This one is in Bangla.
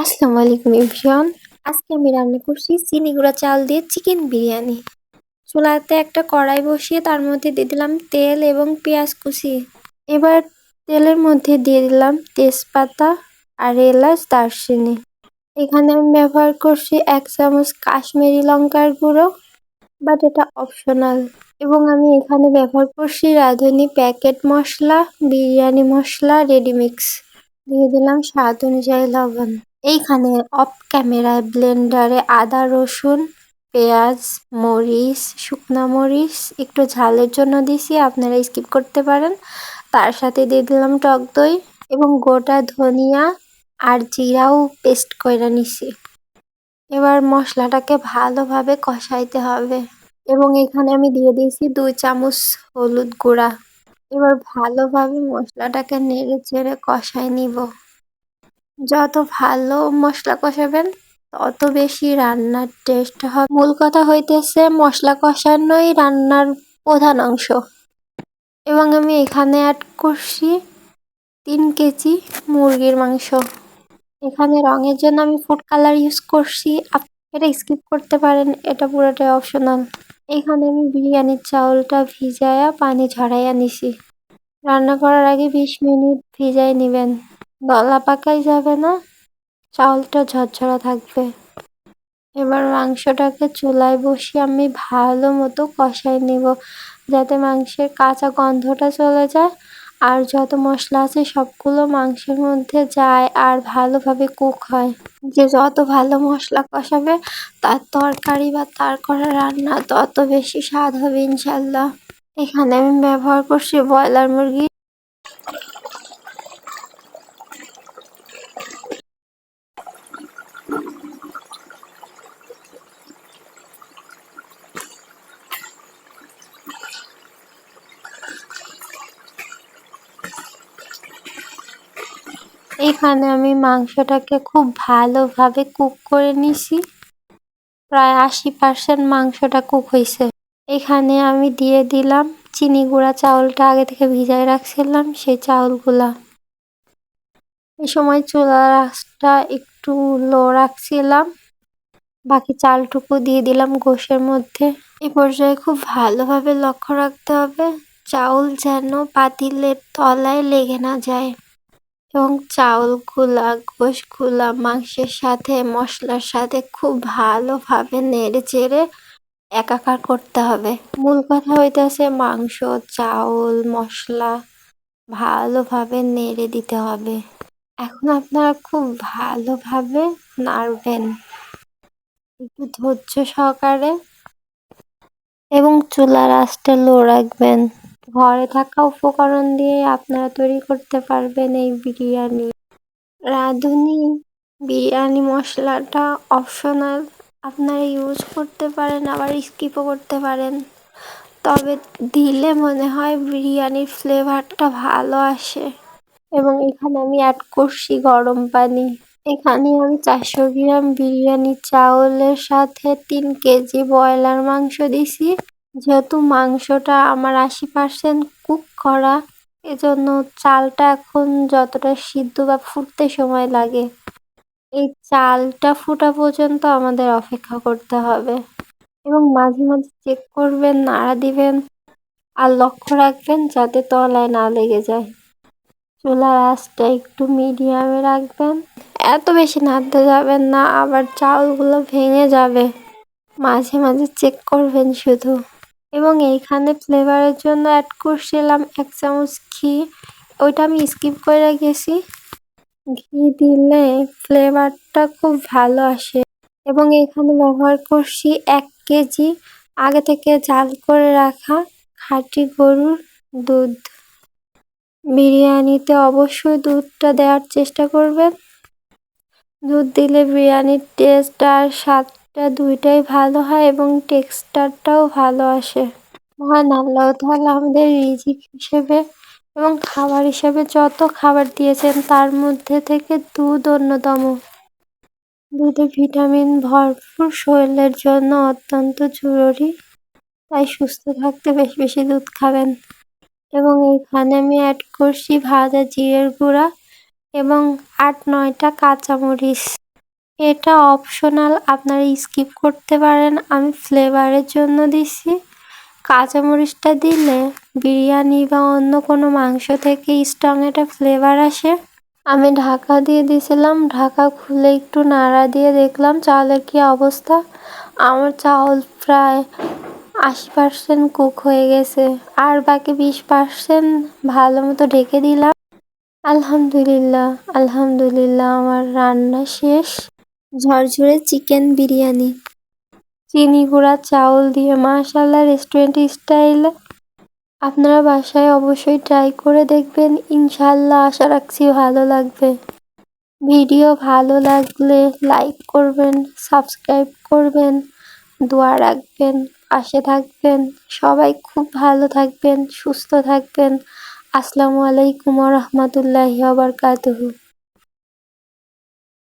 আসসালামু আলাইকুম এভরিওয়ান আজকে আমি রান্না করছি চিনি গুঁড়া চাল দিয়ে চিকেন বিরিয়ানি। চুলাতে একটা কড়াই বসিয়ে তার মধ্যে দিয়ে দিলাম তেল এবং পেঁয়াজ কুচি। এবার তেলের মধ্যে দিয়ে দিলাম তেজপাতা আর এলাচ, দারচিনি। এখানে আমি ব্যবহার করছি এক চামচ কাশ্মীরি লঙ্কার গুঁড়ো বাট এটা অপশনাল এবং আমি এখানে ব্যবহার করছি রাঁধুনি প্যাকেট মশলা, বিরিয়ানি মশলা রেডিমিক্স দিয়ে দিলাম স্বাদ অনুযায়ী লবণ। এইখানে অফ ক্যামেরায় ব্লেন্ডারে আদা, রসুন, পেঁয়াজ, মরিচ, শুকনা মরিচ একটু ঝালের জন্য দিছি, আপনারা স্কিপ করতে পারেন। তার সাথে দিয়ে দিলাম টক দই এবং গোটা ধনিয়া আর জিরাও পেস্ট করে নিছি। এবার মশলাটাকে ভালোভাবে কষাইতে হবে এবং এখানে আমি দিয়ে দিয়েছি দুই চামচ হলুদ গুঁড়া। এবার ভালোভাবে মশলাটাকে নেড়ে চেড়ে কষাই নিব। যত ভালো মশলা কষাবেন, তত বেশি রান্নার টেস্ট হবে। মূল কথা হইতেছে, মশলা কষানোই রান্নার প্রধান অংশ। এবং আমি এখানে অ্যাড করছি তিন কেজি মুরগির মাংস। এখানে রঙের জন্য আমি ফুড কালার ইউজ করছি। এটা স্কিপ করতে পারেন, এটা পুরোটাই অপশনাল এখানে আমি বিরিয়ানির চাউলটা ভিজায়া পানি ঝরাইয়া নিছি। রান্না করার আগে বিশ মিনিট ভিজাই নেবেন। গলা পাকাই যাবে না, চাউলটা ঝরঝরা থাকবে। এবার মাংসটাকে চুলায় বসিয়ে আমি ভালো মতো কষাই নিব, যাতে মাংসের কাঁচা গন্ধটা চলে যায়, আর যত মশলা আছে সবগুলো মাংসের মধ্যে যায় আর ভালোভাবে কুক হয়। যে যত ভালো মশলা কষাবে, তার তরকারি বা তার করা রান্না তত বেশি স্বাদ হবে ইনশাল্লাহ। এখানে আমি ব্যবহার করছি ব্রয়লার মুরগি। এখানে আমি মাংসটাকে খুব ভালোভাবে কুক করে নিছি। প্রায় আশি পার্সেন্ট মাংসটা কুক হয়েছে এখানে আমি দিয়ে দিলাম চিনি গুঁড়া, চাউলটা আগে থেকে ভিজাই রাখছিলাম সেই চাউলগুলা। এই সময় চুলার আঁচটা একটু লো রাখছিলাম। বাকি চালটুকু দিয়ে দিলাম গোশের মধ্যে। এ পর্যায়ে খুব ভালোভাবে লক্ষ্য রাখতে হবে, চাউল যেন পাতিলের তলায় লেগে না যায়। এবং চাউলগুলা, গোশগুলা মাংসের সাথে, মশলার সাথে খুব ভালোভাবে নেড়ে চেড়ে একাকার করতে হবে। মূল কথা হইতেছে মাংস, চাউল, মশলা ভালোভাবে নেড়ে দিতে হবে। এখন আপনারা খুব ভালোভাবে নাড়বেন। একটু ধৈর্য সহকারে এবং চুলার আঁচটা লো রাখবেন। ঘরে থাকা উপকরণ দিয়ে আপনারা তৈরি করতে পারবেন এই বিরিয়ানি। রাঁধুনি বিরিয়ানি মশলাটা অপশনাল আপনারা ইউজ করতে পারেন, আবার স্কিপও করতে পারেন। তবে দিলে মনে হয় বিরিয়ানির ফ্লেভারটা ভালো আসে। এবং এখানে আমি অ্যাড করছি গরম পানি। এখানে আমি চারশো গ্রাম বিরিয়ানি চাউলের সাথে তিন কেজি ব্রয়লার মাংস দিছি। যেহেতু মাংসটা আমার আশি পার্সেন্ট কুক করা, এজন্য চালটা এখন যতটা সিদ্ধ বা ফুটতে সময় লাগে, এই চালটা ফুটা পর্যন্ত আমাদের অপেক্ষা করতে হবে। এবং মাঝে মাঝে চেক করবেন, নাড়া দিবেন আর লক্ষ্য রাখবেন যাতে তলায় না লেগে যায়। চুলার আঁচটা একটু মিডিয়ামে রাখবেন। এত বেশি নাড়তে যাবেন না, আবার চাউলগুলো ভেঙে যাবে। মাঝে মাঝে চেক করবেন শুধু। এবং এইখানে ফ্লেভারের জন্য অ্যাড করছিলাম এক চামচ ঘি। ওইটা আমি স্কিপ করে গেছি। ঘি দিলে ফ্লেভারটা খুব ভালো আসে। এবং এখানে ব্যবহার করছি এক কেজি। আগে থেকে জাল করে রাখা খাঁটি গরুর দুধ। বিরিয়ানিতে অবশ্যই দুধটা দেওয়ার চেষ্টা করবেন। দুধ দিলে বিরিয়ানির টেস্ট আর স্বাদটা দুইটাই ভালো হয় এবং টেক্সটারটাও ভালো আসে। মহান আল্লাহ তাহলে আমাদের রিজিক হিসেবে এবং খাবার হিসেবে যত খাবার দিয়েছেন, তার মধ্যে থেকে দুধ অন্যতম। দুধে ভিটামিন ভরপুর, শরীরের জন্য অত্যন্ত জরুরি। তাই সুস্থ থাকতে বেশি বেশি দুধ খাবেন। এবং এইখানে আমি অ্যাড করছি ভাজা জিরের গুঁড়া এবং আট নয়টা কাঁচামরিচ। এটা অপশনাল আপনারা স্কিপ করতে পারেন। আমি ফ্লেভারের জন্য দিছি। কাঁচামরিচটা দিলে বিরিয়ানি বা অন্য কোনো মাংস থেকে স্ট্রং একটা ফ্লেভার আসে। আমি ঢাকা দিয়ে দিয়েছিলাম ঢাকা খুলে একটু নাড়া দিয়ে দেখলাম চাউলের কি অবস্থা? আমার চাউল প্রায় আশি পার্সেন্ট কুক হয়ে গেছে। আর বাকি বিশ পার্সেন্ট ভালো মতো ঢেকে দিলাম। আলহামদুলিল্লাহ আলহামদুলিল্লাহ, আমার রান্না শেষ। ঝরঝরে চিকেন বিরিয়ানি। চিনি গুঁড়া, চাউল দিয়ে মাশাল্লাহ রেস্টুরেন্ট স্টাইল আপনারা বাসায় অবশ্যই ট্রাই করে দেখবেন। ইনশাল্লাহ আশা রাখছি ভালো লাগবে। ভিডিও ভালো লাগলে লাইক করবেন সাবস্ক্রাইব করবেন, দোয়া রাখবেন, পাশে থাকবেন। সবাই খুব ভালো থাকবেন, সুস্থ থাকবেন। আসসালামু আলাইকুম রহমতুল্লাহি আবরকাতুহু